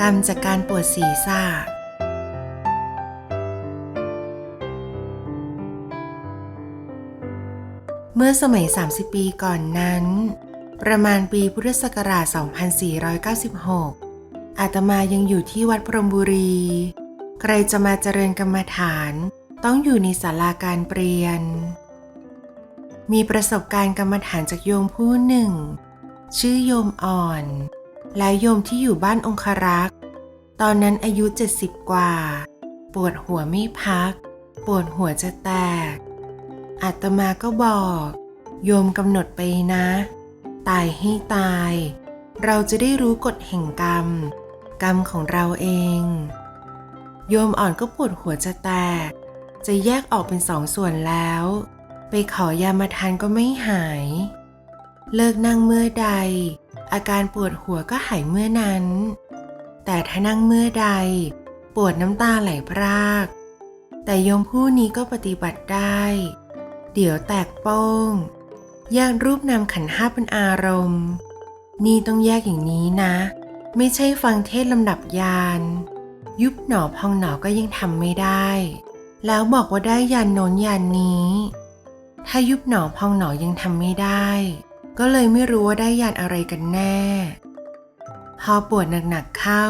กรรมจากการปวดศีรษะเมื่อสมัย 30 ปีก่อนนั้น ประมาณปีพุทธศักราช 2496 อาตมายังอยู่ที่วัดพรมบุรี ใครจะมาเจริญกรรมฐานต้องอยู่ในศาลาการเปลี่ยน มีประสบการณ์กรรมฐานจากโยมผู้หนึ่ง ชื่อโยมอ่อน และโยมที่อยู่บ้านองครักษ์ ตอนนั้นอายุ 70 กว่า ปวดหัวไม่พัก ปวดหัวจะแตก อาตมาก็บอก โยมกำหนดไปนะ ตายให้ตาย เราจะได้รู้กฎแห่งกรรม กรรมของเราเอง โยมอ่อนก็ปวดหัวจะแตก จะแยกออกเป็นสองส่วนแล้ว ไปขอยามาทานก็ไม่หาย เลิกนั่งเมื่อใด อาการปวดหัวก็หายเมื่อนั้น แต่ถ้านั่งเมื่อใด ปวดน้ำตาไหลพราก แต่โยมผู้นี้ก็ปฏิบัติได้ เดี๋ยวแตกโป้ง แยกรูปนามขันห้าเป็นอารมณ์ นี่ต้องแยกอย่างนี้นะ ไม่ใช่ฟังเทศลำดับยาน ยุบหนอพองหนอก็ยังทำไม่ได้ แล้วบอกว่าได้ยานโน้นยานนี้ ถ้ายุบหนอพองหนอยังทำไม่ได้ ก็เลยไม่รู้ว่าได้ยานอะไรกันแน่ พอปวดหนักๆเข้า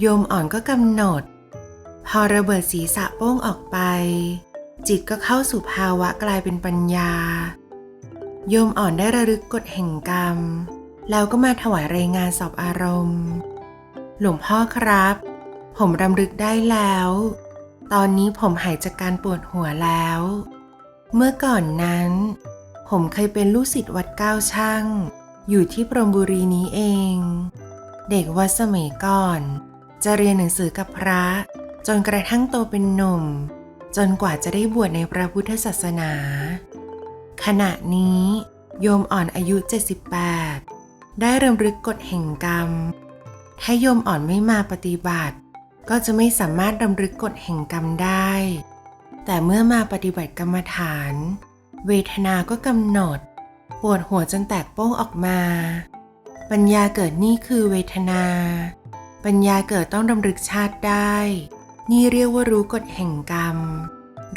โยมอ่อนก็กำหนด พอระเบิดศีรษะโป้งออกไป จิตก็เข้าสู่ภาวะกลายเป็นปัญญา โยมอ่อนได้ระลึกกฎแห่งกรรม แล้วก็มาถวายรายงานสอบอารมณ์ หลวงพ่อครับ ผมรำลึกได้แล้ว ตอนนี้ผมหายจากการปวดหัวแล้ว เมื่อก่อนนั้น ผมเคยเป็นลูกศิษย์วัดก้าวช่าง อยู่ที่ปรมบุรีนี้เอง เด็กวัดสมัยก่อน จะเรียนหนังสือกับพระ จนกระทั่งโตเป็นหนุ่ม จนกว่าจะได้บวชในพระพุทธศาสนา ขณะนี้โยมอ่อนอายุ 78 ได้เริ่มรึกกฎแห่งกรรม ถ้าโยมอ่อนไม่มาปฏิบัติ ก็จะไม่สามารถดำรึกกฎแห่งกรรมได้ แต่เมื่อมาปฏิบัติกรรมฐาน เวทนาก็กำหนด ปวดหัวจนแตกโป้งออกมา ปัญญาเกิดนี่คือเวทนา ปัญญาเกิดต้องดำรึกชาติได้ นี่เรียกว่ารู้กฎแห่งกรรม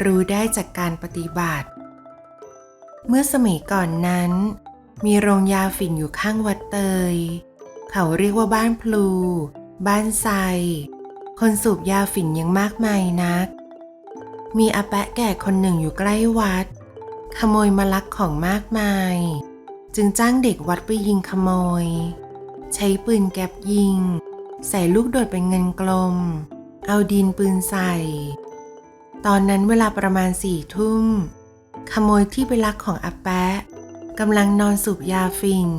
รู้ได้จากการปฏิบัติ เมื่อสมัยก่อนนั้น มีโรงยาฝิ่นอยู่ข้างวัดเตย เขาเรียกว่าบ้านพลู บ้านไซ คนสูบยาฝิ่นยังมากมายนัก มีอาแปะแก่คนหนึ่งอยู่ใกล้วัด ขโมยมาลักของมากมาย จึงจ้างเด็กวัดไปยิงขโมย ใช้ปืนแก๊ปยิง ใส่ลูกโดดเป็นเงินกลม เอาดินปืนใส่ ตอนนั้นเวลาประมาณสี่ทุ่ม ขโมยที่ไปลักของอาแปะกำลังนอนสูบยาฝิ่น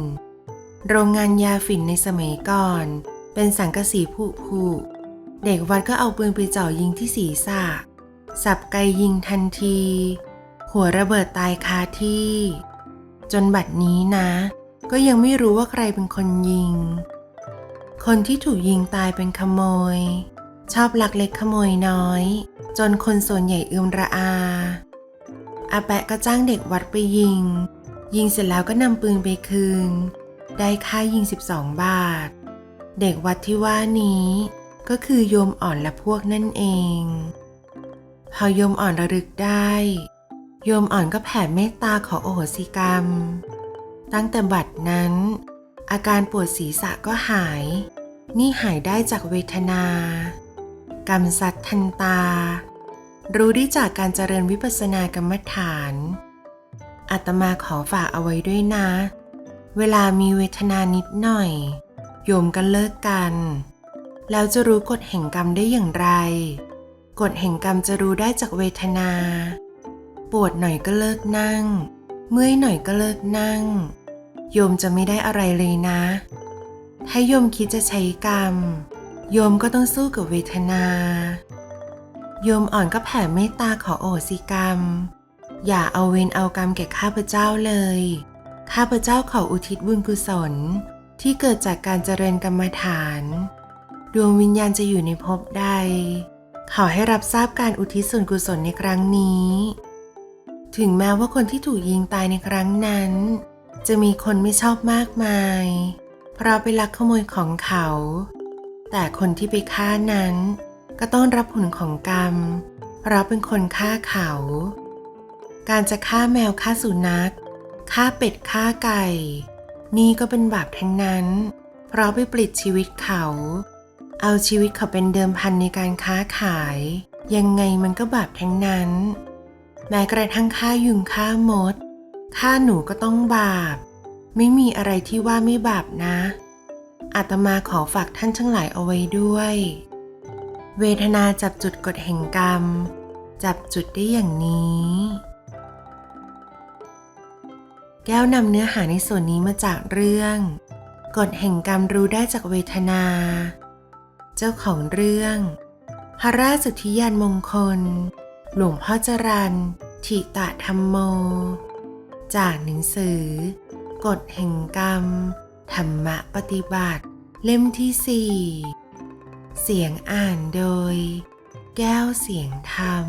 โรงงานยาฝิ่นในสมัยก่อน เป็นสังกะสีผุผุเด็กวัดก็เอาปืนไปเจ่อยิงที่ศีรษะ สับไกยิงทันที หัวระเบิดตายคาที่ จนบัดนี้นะ ก็ยังไม่รู้ว่าใครเป็นคนยิง คนที่ถูกยิงตายเป็นขโมย ชอบลักเล็กขโมยน้อย จนคนส่วนใหญ่เอือมระอา อาแปะก็จ้างเด็กวัดไปยิง ยิงเสร็จแล้วก็นำปืนไปคืน ได้ค่ายิง 12 บาท เด็กวัดที่ว่านี้ก็คือโยมอ่อนและพวกนั่นเอง พอโยมอ่อนระลึกได้ โยมอ่อนก็แผ่เมตตาขอโอโหสิกรรม ตั้งแต่บัดนั้น อาการปวดศีรษะก็หาย นี่หายได้จากเวทนา กรรมสัตทันตา รู้ได้จากการเจริญวิปัสสนากรรมฐานอาตมาขอฝากเอาไว้ด้วยนะ เวลามีเวทนานิดหน่อย โยมกันเลิกกัน แล้วจะรู้กฎแห่งกรรมได้อย่างไร กฎแห่งกรรมจะรู้ได้จากเวทนา ปวดหน่อยก็เลิกนั่ง เมื่อยหน่อยก็เลิกนั่ง โยมจะไม่ได้อะไรเลยนะ ถ้าโยมคิดจะใช้กรรม โยมก็ต้องสู้กับเวทนา โยมอ่อนก็แผ่เมตตาขอโอสิกรรม อย่าเอาเวรเอากรรมแก่ข้าพเจ้าเลย ข้าพเจ้าขออุทิศบุญกุศลที่เกิดจากการเจริญกรรมฐาน ดวงวิญญาณจะอยู่ในภพใดขอให้รับทราบการอุทิศส่วนกุศลในครั้งนี้ ถึงแม้ว่าคนที่ถูกยิงตายในครั้งนั้น จะมีคนไม่ชอบมากมาย เพราะไปลักขโมยของเขา แต่คนที่ไปฆ่านั้น ก็ต้องรับผลของกรรม เพราะเป็นคนฆ่าเขา การจะฆ่าแมวฆ่าสุนัขฆ่าเป็ดฆ่าไก่ นี่ก็เป็นบาปทั้งนั้น เพราะไปปลิดชีวิตเขา เอาชีวิตเขาเป็นเดิมพันในการค้าขาย ยังไงมันก็บาปทั้งนั้น แม้กระทั่งฆ่ายุงฆ่ามดฆ่าหนูก็ต้องบาป ไม่มีอะไรที่ว่าไม่บาปนะ อาตมาขอฝากท่านทั้งหลายเอาไว้ด้วย เวทนาจับจุดกฎแห่งกรรม จับจุดได้อย่างนี้ แก้วนำเนื้อหาในส่วนนี้มาจากเรื่อง กฎแห่งกรรมรู้ได้จากเวทนา เจ้าของเรื่อง พระราชสุทธิยานมงคล หลวงพ่อจรันทิตะธรรมโม จากหนังสือ กฎแห่งกรรม ธรรมะปฏิบัติ เล่มที่สี่เสียงอ่านโดย แก้วเสียงธรรม